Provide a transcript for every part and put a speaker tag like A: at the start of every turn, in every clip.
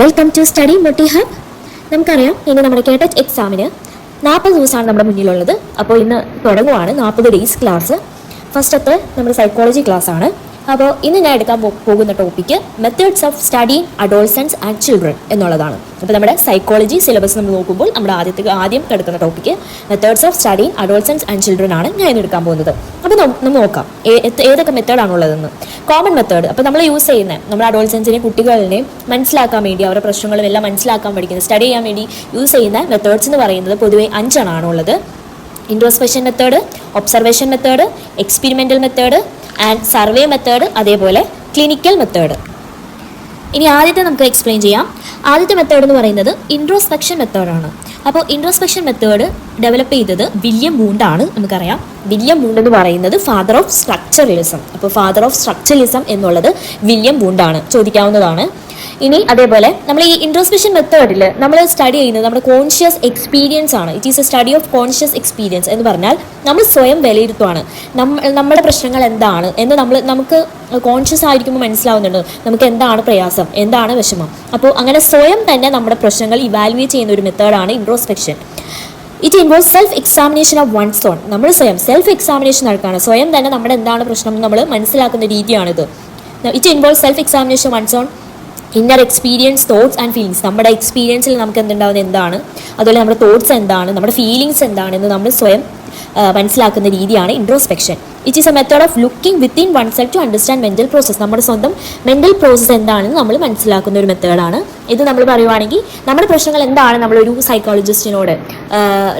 A: Welcome to study Moti hub നമുക്കറിയാം ഇനി നമ്മുടെ കേട്ടച്ച് എക്സാമിന് നാൽപ്പത് ദിവസമാണ് നമ്മുടെ മുന്നിലുള്ളത്. അപ്പോൾ ഇന്ന് തുടങ്ങുവാണ് നാൽപ്പത് ഡേയ്സ് ക്ലാസ് ഫസ്റ്റത്തെ നമ്മുടെ സൈക്കോളജി ക്ലാസ് ആണ്. അപ്പോൾ ഇന്ന് ഞാൻ എടുക്കാൻ പോകുന്ന topic methods of study adolescence and children എന്നുള്ളതാണ്. അപ്പോൾ നമ്മുടെ സൈക്കോളജി സിലബസ് നമ്മൾ നോക്കുമ്പോൾ നമ്മുടെ ആദ്യത്തെ ആദ്യം കിടക്കുന്ന topic methods of study adolescence and children ആണ് ഞാൻ ഇന്ന് എടുക്കാൻ പോകുന്നത്. അപ്പോൾ നമുക്ക് നോക്കാം. ഏതൊക്കെ മെത്തേഡ് ഏതൊക്കെ മെത്തേഡാണുള്ളതെന്ന് കോമൺ മെത്തേഡ് അപ്പോൾ നമ്മൾ യൂസ് ചെയ്യുന്ന നമ്മുടെ അഡോൾസൻസിനെ കുട്ടികളിനെ മനസ്സിലാക്കാൻ വേണ്ടി അവരുടെ പ്രശ്നങ്ങളും എല്ലാം മനസ്സിലാക്കാൻ പഠിക്കുന്നത് സ്റ്റഡി ചെയ്യാൻ വേണ്ടി യൂസ് ചെയ്യുന്ന മെത്തേഡ്സ് എന്ന് പറയുന്നത് പൊതുവെ അഞ്ചെണ്ണമാണുള്ളത് ഉള്ളത്. Introspection method observation method experimental method and survey method അതേപോലെ ക്ലിനിക്കൽ മെത്തേഡ്. ഇനി ആദ്യത്തെ നമുക്ക് എക്സ്പ്ലെയിൻ ചെയ്യാം. ആദ്യത്തെ മെത്തേഡ് എന്ന് പറയുന്നത് ഇൻട്രോസ്പെക്ഷൻ മെത്തേഡാണ് അപ്പോൾ ഇൻട്രോസ്പെക്ഷൻ മെത്തേഡ് ഡെവലപ്പ് ചെയ്തത് വില്യം മൂണ്ടാണ് നമുക്കറിയാം. വില്യം മൂണ്ട് എന്ന് പറയുന്നത് ഫാദർ ഓഫ് സ്ട്രക്ചറലിസം അപ്പോൾ ഫാദർ ഓഫ് സ്ട്രക്ചറലിസം എന്നുള്ളത് വില്യം മൂണ്ടാണ്. ചോദിക്കാവുന്നതാണ്. ഇനി അതേപോലെ നമ്മൾ ഈ ഇൻട്രോസ്പെക്ഷൻ മെത്തേഡിൽ നമ്മൾ സ്റ്റഡി ചെയ്യുന്നത് നമ്മുടെ കോൺഷ്യസ് എക്സ്പീരിയൻസ് ആണ്. It is a study of conscious experience എന്ന് പറഞ്ഞാൽ നമ്മൾ സ്വയം വിലയിരുത്തുവാണ്. നമ്മുടെ പ്രശ്നങ്ങൾ എന്താണ് എന്ന് നമ്മൾ നമുക്ക് കോൺഷ്യസ് ആയിരിക്കുമ്പോൾ മനസ്സിലാവുന്നുണ്ട്. നമുക്ക് എന്താണ് പ്രയാസം? എന്താണ് വിഷമം? അപ്പോൾ അങ്ങനെ സ്വയം തന്നെ നമ്മുടെ പ്രശ്നങ്ങൾ ഇവാലുവേറ്റ് ചെയ്യുന്ന ഒരു മെത്തേഡാണ് introspection it involve self examination of one's own നമ്മൾ സ്വയം സെൽഫ് എക്സാമിനേഷൻ നടക്കുകയാണ്. സ്വയം തന്നെ നമ്മുടെ എന്താണ് പ്രശ്നം നമ്മൾ മനസ്സിലാക്കുന്ന രീതിയാണിത്. It involve self examination one's own inner experience thoughts and feelings നമ്മുടെ എക്സ്പീരിയൻസിൽ നമുക്ക് എന്തുണ്ടാവുന്നത് എന്താണ്? അതുപോലെ നമ്മുടെ തോട്ട്സ് എന്താണ്? നമ്മുടെ ഫീലിങ്സ് എന്താണെന്ന് നമ്മൾ സ്വയം മനസ്സിലാക്കുന്ന രീതിയാണ് introspection it is a method of looking within oneself to understand mental process നമ്മുടെ സ്വന്തം മെന്റൽ പ്രോസസ്സ് എന്താണെന്ന് നമ്മൾ മനസ്സിലാക്കുന്ന ഒരു മെത്തേഡാണ് ഇത് നമ്മൾ പറയുവാണെങ്കിൽ നമ്മുടെ പ്രശ്നങ്ങൾ എന്താണ്? നമ്മളൊരു സൈക്കോളജിസ്റ്റിനോട്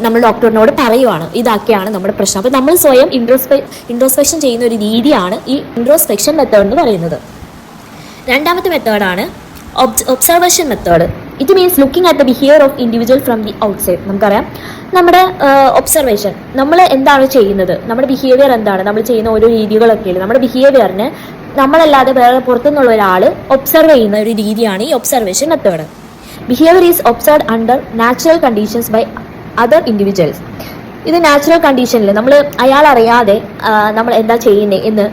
A: നമ്മൾ ഡോക്ടറിനോട് പറയുവാണ്. ഇതൊക്കെയാണ് നമ്മുടെ പ്രശ്നം. അപ്പോൾ നമ്മൾ സ്വയം ഇൻട്രോസ്പെ ഇൻട്രോസ്പെക്ഷൻ ചെയ്യുന്ന ഒരു രീതിയാണ് ഈ ഇൻട്രോസ്പെക്ഷൻ മെത്തേഡ് എന്ന് പറയുന്നത്. രണ്ടാമത്തെ മെത്തേഡാണ് observation method it means looking at the behaviour of individual from the outside നമുക്കറിയാം. നമ്മുടെ ഒബ്സർവേഷൻ നമ്മൾ എന്താണ് ചെയ്യുന്നത്? നമ്മുടെ ബിഹേവിയർ എന്താണ്? നമ്മൾ ചെയ്യുന്ന ഓരോ രീതികളൊക്കെയാണ് നമ്മുടെ ബിഹേവിയറിന് നമ്മളല്ലാതെ വേറെ പുറത്തുനിന്നുള്ള ഒരാൾ ഒബ്സർവ് ചെയ്യുന്ന ഒരു രീതിയാണ് ഈ observation method behaviour is observe under natural conditions by other individuals ഇത് നാച്ചുറൽ കണ്ടീഷനിൽ നമ്മൾ അയാൾ അറിയാതെ നമ്മൾ എന്താ ചെയ്യുന്നത് എന്ന്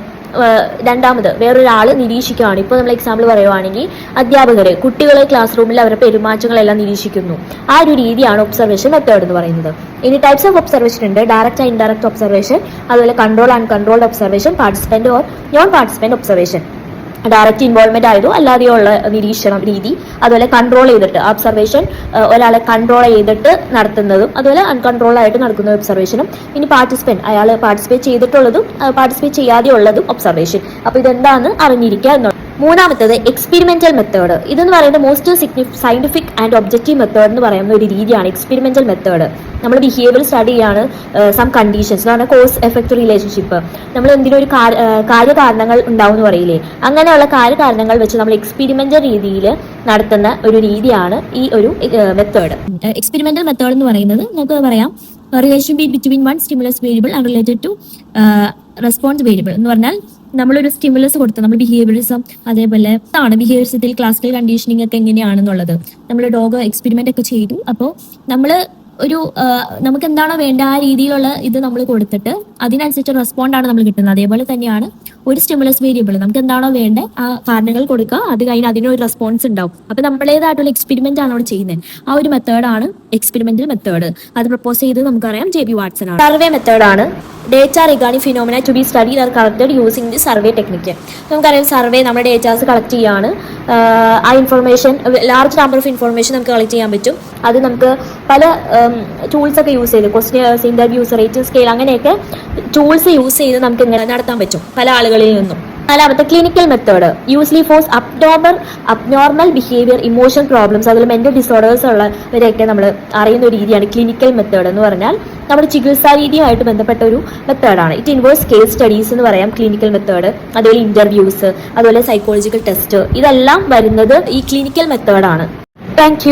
A: രണ്ടാമത് വേറൊരാൾ നിരീക്ഷിക്കുകയാണ്. ഇപ്പോൾ നമ്മൾ എക്സാമ്പിൾ പറയുവാണെങ്കിൽ അധ്യാപകർ കുട്ടികളെ ക്ലാസ് റൂമിൽ അവരുടെ പെരുമാറ്റങ്ങളെല്ലാം നിരീക്ഷിക്കുന്നു. ആ ഒരു രീതിയാണ് ഒബ്സർവേഷൻ മെത്തേഡ് എന്ന് പറയുന്നത്. ഇനി ടൈപ്സ് ഓഫ് ഒബ്സർവേഷൻ ഉണ്ട്. ഡയറക്റ്റ് ആൻഡ് ഇൻഡയറക്റ്റ് ഒബ്സർവേഷൻ അതുപോലെ control and controlled observation participant or non participant observation direct involvement ആയതോ അല്ലാതെയോ ഉള്ള നിരീക്ഷണം രീതി അതുപോലെ കൺട്രോൾ ചെയ്തിട്ട് ഒബ്സർവേഷൻ ഒരാളെ കൺട്രോൾ ചെയ്തിട്ട് നടത്തുന്നതും അതുപോലെ അൺകൺട്രോൾ ആയിട്ട് നടക്കുന്ന ഒബ്സർവേഷനും ഇനി പാർട്ടിസിപ്പന്റ് അയാൾ പാർട്ടിസിപ്പേറ്റ് ചെയ്തിട്ടുള്ളതും പാർട്ടിസിപ്പേറ്റ് ചെയ്യാതെ ഉള്ളതും ഒബ്സർവേഷൻ അപ്പോൾ ഇതെന്താണ് അറിഞ്ഞിരിക്കുക എന്നുള്ളത്. മൂന്നാമത്തത് എക്സ്പെരിമെന്റൽ മെത്തേഡ് ഇതെന്ന് പറയുന്നത് most scientific and objective method എന്ന് പറയുന്ന ഒരു രീതിയാണ് എക്സ്പെരിമെന്റൽ മെത്തേഡ് നമ്മൾ ബിഹേവിയർ സ്റ്റഡി ചെയ്യാണ് സം കണ്ടീഷൻസ് എന്ന് പറഞ്ഞാൽ കോഴ്സ് എഫക്ട് റിലേഷൻഷിപ്പ് നമ്മൾ എന്തിനും ഒരു കാര്യകാരണങ്ങൾ ഉണ്ടാവും എന്ന് പറയില്ലേ? അങ്ങനെയുള്ള കാര്യകാരണങ്ങൾ വെച്ച് നമ്മൾ എക്സ്പെരിമെന്റൽ രീതിയിൽ നടത്തുന്ന ഒരു രീതിയാണ് ഈ ഒരു മെത്തേഡ് എക്സ്പെരിമെന്റൽ മെത്തേഡ് എന്ന് പറയുന്നത് നമുക്ക് പറയാം relation between one stimulus variable and related to response variable എന്ന് പറഞ്ഞാൽ നമ്മളൊരു സ്റ്റിമുലസ് കൊടുത്ത്. നമ്മൾ ബിഹേവിയറിസം അതേപോലെ ആണ് ബിഹേവിയർസത്തിൽ ക്ലാസിക്കൽ കണ്ടീഷനിങ് ഒക്കെ എങ്ങനെയാണെന്നുള്ളത്. നമ്മൾ ഡോഗ് എക്സ്പെരിമെന്റ് ഒക്കെ ചെയ്തു. അപ്പോൾ നമ്മൾ ഒരു നമുക്ക് എന്താണോ വേണ്ട ആ രീതിയിലുള്ള ഇത് നമ്മൾ കൊടുത്തിട്ട് അതിനനുസരിച്ച് റെസ്പോണ്ടാണ് നമ്മൾ കിട്ടുന്നത്. അതേപോലെ തന്നെയാണ് ഒരു സ്റ്റിമുലസ് വേരിയബിൾ നമുക്ക് എന്താണോ വേണ്ടത് ആ കാരണങ്ങൾ കൊടുക്കുക. അത് കഴിഞ്ഞ് അതിനൊരു റെസ്പോൺസ് ഉണ്ടാവും. അപ്പൊ നമ്മളേതായിട്ടുള്ള എക്സ്പെരിമെന്റ് ആണ് അവിടെ ചെയ്യുന്നത്. ആ ഒരു മെത്തേഡാണ് എക്സ്പെരിമെന്റൽ മെത്തേഡ് അത് പ്രപ്പോസ് ചെയ്ത് നമുക്കറിയാം ജെ ബി വാട്സൺ ആണ്. സർവേ മെത്തേഡാണ് data regarding phenomena to be study are collected using the survey technique നമുക്കറിയാം സർവേ നമ്മുടെ ഡേറ്റാസ് കളക്ട് ചെയ്യാണ്. ആ information large number of information നമുക്ക് കളക്ട് ചെയ്യാൻ പറ്റും. അത് നമുക്ക് പല ടൂൾസ് ഒക്കെ യൂസ് ചെയ്ത് ക്വസ്റ്റ്യൻസ് ഇന്റർവ്യൂസ് റേറ്റിംഗ് സ്കെയിൽ അങ്ങനെയൊക്കെ ടൂൾസ് യൂസ് ചെയ്ത് നമുക്ക് ഇങ്ങനെ നടത്താൻ പറ്റും? പല ആളുകളിൽ നിന്നും. നാലാമത്തെ clinical method usually focus abnormal abnormal behaviour emotion problems അതുപോലെ മെന്റൽ ഡിസോർഡേഴ്സ് ഉള്ളവരെയൊക്കെ നമ്മൾ അറിയുന്ന ഒരു രീതിയാണ് ക്ലിനിക്കൽ മെത്തേഡ് എന്ന് പറഞ്ഞാൽ നമ്മുടെ ചികിത്സാ രീതിയുമായിട്ട് ബന്ധപ്പെട്ട ഒരു മെത്തേഡാണ് ഇറ്റ് ഇൻവേഴ്സ് കേസ് സ്റ്റഡീസ് എന്ന് പറയാം ക്ലിനിക്കൽ മെത്തേഡ് അതുപോലെ ഇന്റർവ്യൂസ് അതുപോലെ സൈക്കോളജിക്കൽ ടെസ്റ്റ് ഇതെല്ലാം വരുന്നത് ഈ ക്ലിനിക്കൽ മെത്തേഡാണ് താങ്ക്